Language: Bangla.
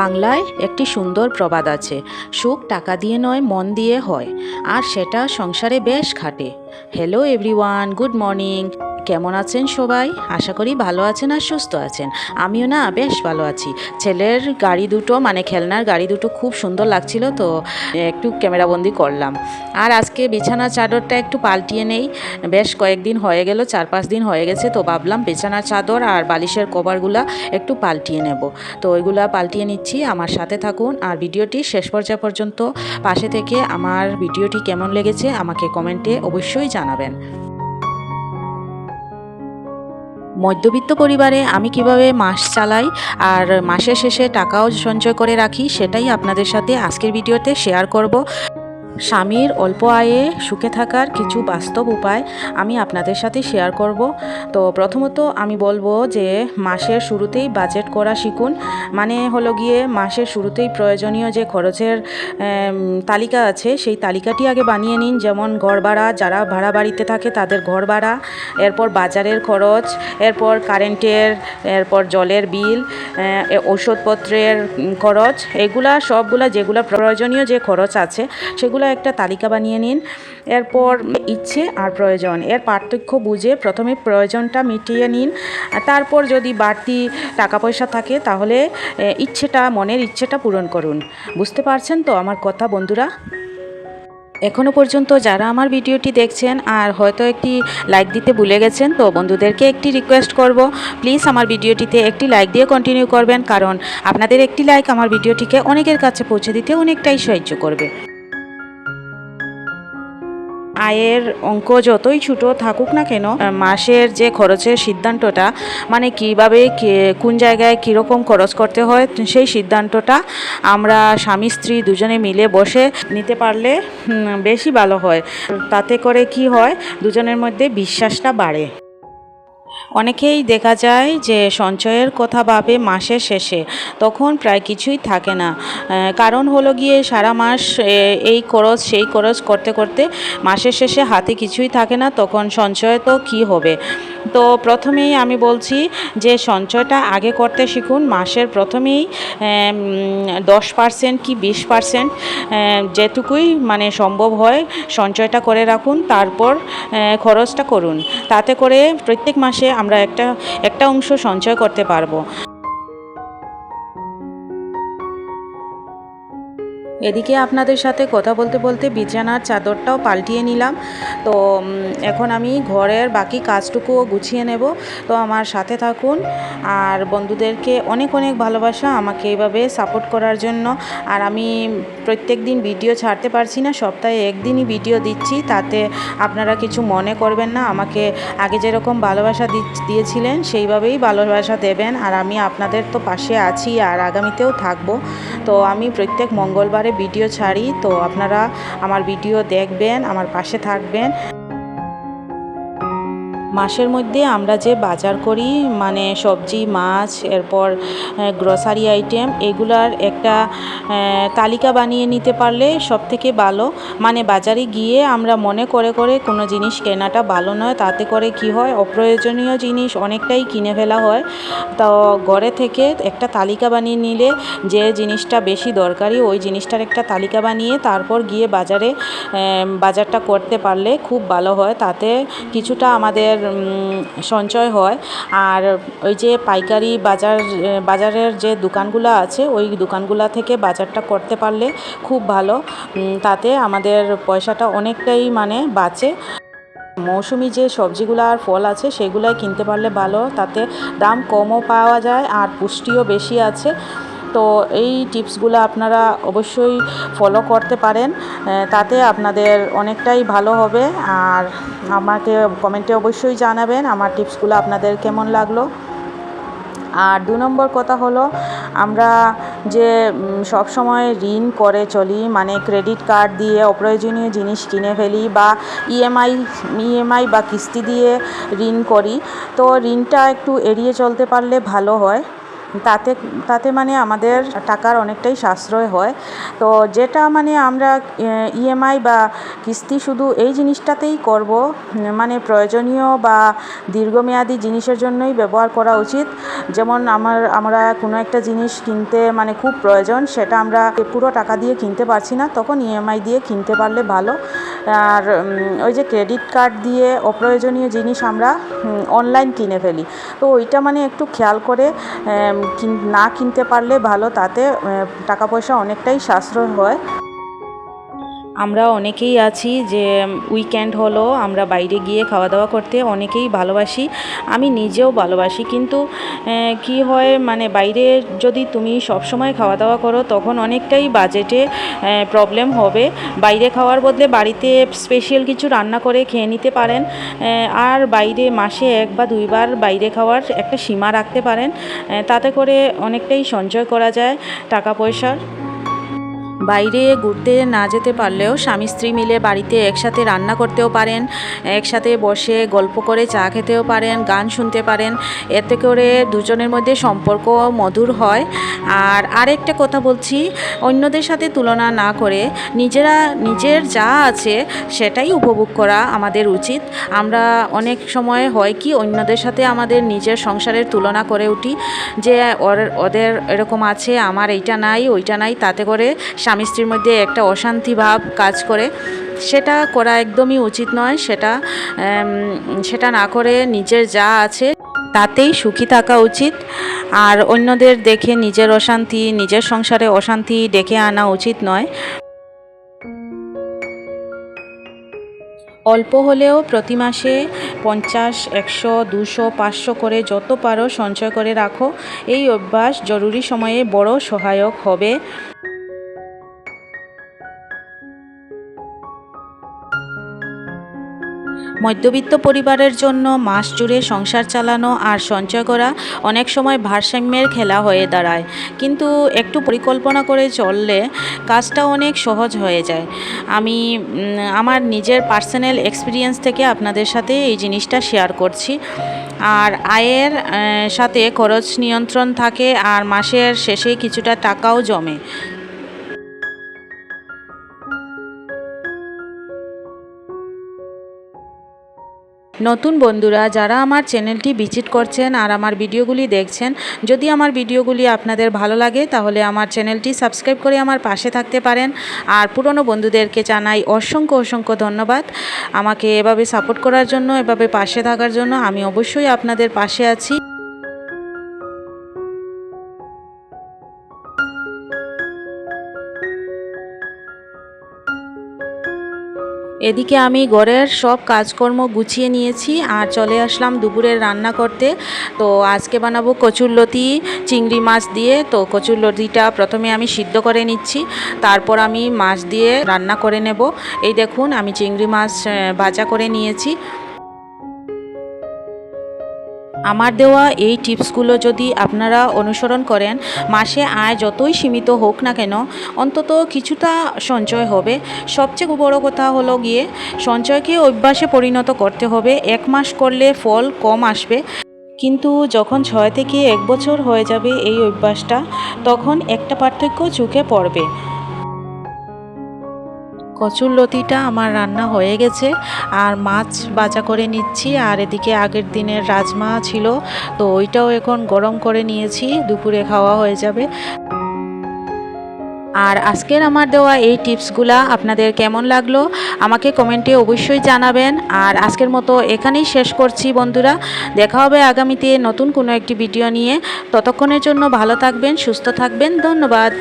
বাংলায় একটি সুন্দর প্রবাদ আছে, সুখ টাকা দিয়ে নয়, মন দিয়ে হয়। আর সেটা সংসারে বেশ খাটে হ্যালো এভরিওয়ান গুড মর্নিং কেমন আছেন সবাই? আশা করি ভালো আছেন আর সুস্থ আছেন। আমিও না বেশ ভালো আছি। ছেলের গাড়ি দুটো মানে খেলনার গাড়ি দুটো খুব সুন্দর লাগছিল, তো একটু ক্যামেরাবন্দি করলাম। আর আজকে বিছানার চাদরটা একটু পাল্টিয়ে নেই। বেশ কয়েকদিন হয়ে গেল, চার পাঁচ দিন হয়ে গেছে, তো ভাবলাম বিছানার চাদর আর বালিশের কভারগুলা একটু পাল্টিয়ে নেব। তো ওইগুলা পাল্টিয়ে নিচ্ছি, আমার সাথে থাকুন। আর ভিডিওটি শেষ পর্যায় পর্যন্ত পাশে থেকে আমার ভিডিওটি কেমন লেগেছে আমাকে কমেন্টে অবশ্যই জানাবেন। মধ্যবিত্ত পরিবারে আমি কীভাবে মাস চালাই আর মাসের শেষে টাকাও সঞ্চয় করে রাখি, সেটাই আপনাদের সাথে আজকের ভিডিওতে শেয়ার করব। স্বামীর অল্প আয়ে সুখে থাকার কিছু বাস্তব উপায় আমি আপনাদের সাথে শেয়ার করব। তো প্রথমত আমি বলব যে মাসের শুরুতেই বাজেট করা শিখুন। মানে হলো গিয়ে মাসের শুরুতেই প্রয়োজনীয় যে খরচের তালিকা আছে, সেই তালিকাটি আগে বানিয়ে নিন। যেমন ঘর ভাড়া, যারা ভাড়া বাড়িতে থাকে তাদের ঘর ভাড়া, এরপর বাজারের খরচ, এরপর কারেন্টের এরপর জলের বিল ওষুধপত্রের খরচ, এগুলা সবগুলা যেগুলো প্রয়োজনীয় যে খরচ আছে, সেগুলো একটা তালিকা বানিয়ে নিন। এরপর ইচ্ছে আর প্রয়োজন। এর পার্থক্য বুঝে প্রথমে প্রয়োজনটা মিটিয়ে নিন। তারপর যদি বাড়তি টাকা পয়সা থাকে তাহলে ইচ্ছেটা, মনের ইচ্ছেটা পূরণ করুন। বুঝতে পারছেন তো আমার কথা, বন্ধুরা? এখনও পর্যন্ত যারা আমার ভিডিওটি দেখছেন আর হয়তো একটি লাইক দিতে ভুলে গেছেন, তো বন্ধুদেরকে একটি রিকোয়েস্ট করব, প্লিজ আমার ভিডিওটিতে একটি লাইক দিয়ে কন্টিনিউ করবেন। কারণ আপনাদের একটি লাইক আমার ভিডিওটিকে অনেকের কাছে পৌঁছে দিতে অনেকটাই সাহায্য করবে। আয়ের অঙ্ক যতই ছোটো থাকুক না কেন মাসের যে খরচের সিদ্ধান্তটা মানে কীভাবে কোন জায়গায় কীরকম খরচ করতে হয়, সেই সিদ্ধান্তটা আমরা স্বামী, স্ত্রী দুজনে মিলে বসে নিতে পারলে বেশি ভালো হয়। তাতে করে কি হয়, দুজনের মধ্যে বিশ্বাসটা বাড়ে। অনেকেই দেখা যায় যে সঞ্চয়ের কথা ভাবে মাসের শেষে, তখন প্রায় কিছুই থাকে না। কারণ হলো গিয়ে সারা মাস এই খরচ, সেই খরচ করতে করতে মাসের শেষে হাতে কিছুই থাকে না, তখন সঞ্চয় তো কী হবে? তো প্রথমেই আমি বলছি যে সঞ্চয়টা আগে করতে শিখুন, মাসের প্রথমেই দশ পার্সেন্ট কি বিশ পার্সেন্ট যেটুকুই মানে সম্ভব হয় সঞ্চয়টা করে রাখুন, তারপর খরচটা করুন। তাতে করে প্রত্যেক মাসে আমরা একটা একটা অংশ সঞ্চয় করতে পারব। এদিকে আপনাদের সাথে কথা বলতে বলতে বিছানার চাদরটাও পাল্টিয়ে নিলাম। তো এখন আমি ঘরের বাকি কাজটুকুও গুছিয়ে নেব। তো আমার সাথে থাকুন। আর বন্ধুদেরকে অনেক অনেক ভালোবাসা আমাকে এইভাবে সাপোর্ট করার জন্য। আর আমি প্রত্যেক দিন ভিডিও ছাড়তে পারছি না, সপ্তাহে একদিনই ভিডিও দিচ্ছি। তাতে আপনারা কিছু মনে করবেন না। আমাকে আগে যেরকম ভালোবাসা দিয়েছিলেন, সেইভাবেই ভালোবাসা দেবেন। আর আমি আপনাদের তো পাশে আছি আর আগামীতেও থাকব। তো আমি প্রত্যেক মঙ্গলবারে ভিডিও ছাড়ি তো আপনারা আমার ভিডিও দেখবেন আমার পাশে থাকবেন। মাসের মধ্যে আমরা যে বাজার করি মানে সবজি, মাছ, এরপর গ্রসারি আইটেম এগুলার একটা তালিকা বানিয়ে নিতে পারলে সব থেকে ভালো। মানে বাজারে গিয়ে আমরা মনে করে করে কোনো জিনিস কেনাটা ভালো নয়। তাতে করে কি হয়, অপ্রয়োজনীয় জিনিস অনেকটাই কিনে ফেলা হয়। তো ঘরে থেকে একটা তালিকা বানিয়ে নিলে যে জিনিসটা বেশি দরকারি, ওই জিনিসটার একটা তালিকা বানিয়ে তারপর গিয়ে বাজারে বাজারটা করতে পারলে খুব ভালো হয়। তাতে কিছুটা আমাদের সঞ্চয় হয়। আর ওই যে পাইকারি বাজার, বাজারের যে দোকানগুলো আছে, ওই দোকানগুলো থেকে বাজারটা করতে পারলে খুব ভালো। তাতে আমাদের পয়সাটা অনেকটাই মানে বাঁচে। মৌসুমি যে সবজিগুলো আর ফল আছে, সেগুলাই কিনতে পারলে ভালো। তাতে দাম কমও পাওয়া যায়, আর পুষ্টিও বেশি আছে। তো এই টিপসগুলো আপনারা অবশ্যই ফলো করতে পারেন তাতে আপনাদের অনেকটাই ভালো হবে। আর আমাকে কমেন্টে অবশ্যই জানাবেন আমার টিপসগুলো আপনাদের কেমন লাগল। আর দু নম্বর কথা হলো, আমরা যে সব সময় ঋণ করে চলি মানে ক্রেডিট কার্ড দিয়ে অপ্রয়োজনীয় জিনিস কিনে ফেলি বা ইএমআই ইএমআই বা কিস্তি দিয়ে ঋণ করি, তো ঋণটা একটু এড়িয়ে চলতে পারলে ভালো হয়। তাতে তাতে মানে আমাদের টাকার অনেকটাই সাশ্রয় হয়। তো যেটা মানে আমরা ইএমআই বা কিস্তি শুধু এই জিনিসটাতেই করব মানে প্রয়োজনীয় বা দীর্ঘমেয়াদী জিনিসের জন্যই ব্যবহার করা উচিত। যেমন আমার, আমরা কোনো একটা জিনিস কিনতে মানে খুব প্রয়োজন, সেটা আমরা পুরো টাকা দিয়ে কিনতে পারছি না, তখন ইএমআই দিয়ে কিনতে পারলে ভালো। আর ওই যে ক্রেডিট কার্ড দিয়ে অপ্রয়োজনীয় জিনিস আমরা অনলাইন কিনে ফেলি। তো ওইটা মানে একটু খেয়াল করে না কিনতে পারলে ভালো তাতে টাকা পয়সা অনেকটাই সাশ্রয় হয়। আমরা অনেকেই আছি যে উইকেন্ড হলো, আমরা বাইরে গিয়ে খাওয়া দাওয়া করতে অনেকেই ভালোবাসি। আমি নিজেও ভালোবাসি, কিন্তু কী হয় মানে বাইরে যদি তুমি সবসময় খাওয়া দাওয়া করো, তখন অনেকটাই বাজেটে প্রবলেম হবে। বাইরে খাওয়ার বদলে বাড়িতে স্পেশাল কিছু রান্না করে খেয়ে নিতে পারেন আর বাইরে মাসে এক বা দুইবার বাইরে খাওয়ার একটা সীমা রাখতে পারেন তাতে করে অনেকটাই সঞ্চয় করা যায় টাকা পয়সার বাইরে ঘুরতে না যেতে পারলেও স্বামী স্ত্রী মিলে বাড়িতে একসাথে রান্না করতেও পারেন, একসাথে বসে গল্প করে চা খেতেও পারেন, গান শুনতে পারেন। এতে করে দুজনের মধ্যে সম্পর্ক মধুর হয়। আর আরেকটা কথা বলছি, অন্যদের সাথে তুলনা না করে নিজেরা, নিজের যা আছে সেটাই উপভোগ করা আমাদের উচিত। আমরা অনেক সময় হয় কি অন্যদের সাথে আমাদের নিজের সংসারের তুলনা করে উঠি যে ওদের এরকম আছে, আমার এইটা নাই, ওইটা নাই, তাতে করে স্বামী স্ত্রীর মধ্যে একটা অশান্তি ভাব কাজ করে। সেটা করা একদমই উচিত নয়। সেটা সেটা না করে নিজের যা আছে তাতেই সুখী থাকা উচিত। আর অন্যদের দেখে নিজের অশান্তি, নিজের সংসারে অশান্তি ডেকে আনা উচিত নয়। অল্প হলেও প্রতি মাসে পঞ্চাশ, একশো, দুশো, পাঁচশো করে যত পারো সঞ্চয় করে রাখো। এই অভ্যাস জরুরি সময়ে বড় সহায়ক হবে। মধ্যবিত্ত পরিবারের জন্য মাস জুড়ে সংসার চালানো আর সঞ্চয় করা অনেক সময় ভারসাম্যের খেলা হয়ে দাঁড়ায়। কিন্তু একটু পরিকল্পনা করে চললে কাজটা অনেক সহজ হয়ে যায়। আমি আমার নিজের পার্সোনাল এক্সপিরিয়েন্স থেকে আপনাদের সাথে এই জিনিসটা শেয়ার করছি। আর আয়ের সাথে খরচ নিয়ন্ত্রণ থাকে আর মাসের শেষে কিছুটা টাকাও জমে। নতুন বন্ধুরা, যারা আমার চ্যানেলটি ভিজিট করছেন আর আমার ভিডিওগুলি দেখছেন, যদি আমার ভিডিওগুলি আপনাদের ভালো লাগে, তাহলে আমার চ্যানেলটি সাবস্ক্রাইব করে আমার পাশে থাকতে পারেন। আর পুরনো বন্ধুদেরকে জানাই অসংখ্য অসংখ্য ধন্যবাদ। আমাকে এভাবে সাপোর্ট করার জন্য, এভাবে পাশে থাকার জন্য আমি অবশ্যই আপনাদের পাশে আছি। এদিকে আমি ঘরের সব কাজকর্ম গুছিয়ে নিয়েছি আর চলে আসলাম দুপুরের রান্না করতে। তো আজকে বানাবো কচুরলতি চিংড়ি মাছ দিয়ে। তো কচুরলতিটা প্রথমে আমি সিদ্ধ করে নিচ্ছি, তারপর আমি মাছ দিয়ে রান্না করে নেব। এই দেখুন, আমি চিংড়ি মাছ ভাজা করে নিয়েছি। আমার দেওয়া এই টিপসগুলো যদি আপনারা অনুসরণ করেন, মাসে আয় যতই সীমিত হোক না কেন, অন্তত কিছুটা সঞ্চয় হবে। সবচেয়ে বড় কথা হলো গিয়ে, সঞ্চয়কে অভ্যাসে পরিণত করতে হবে। এক মাস করলে ফল কম আসবে। কিন্তু যখন ছয় থেকে এক বছর হয়ে যাবে এই অভ্যাসটা, তখন একটা পার্থক্য চোখে পড়বে। কচুর লতিটা আমার রান্না হয়ে গেছে আর মাছ বাজা করে নিচ্ছি আর এদিকে আগের দিনের রাজমা ছিল, তো ওইটাও এখন গরম করে নিয়েছি, দুপুরে খাওয়া হয়ে যাবে। আর আজকের আমার দেওয়া এই টিপসগুলা আপনাদের কেমন লাগল আমাকে কমেন্টে অবশ্যই জানাবেন। আর আজকের মতো এখানেই শেষ করছি বন্ধুরা, দেখা হবে আগামীতে নতুন কোনো একটি ভিডিও নিয়ে। ততক্ষণের জন্য ভালো থাকবেন, সুস্থ থাকবেন, ধন্যবাদ।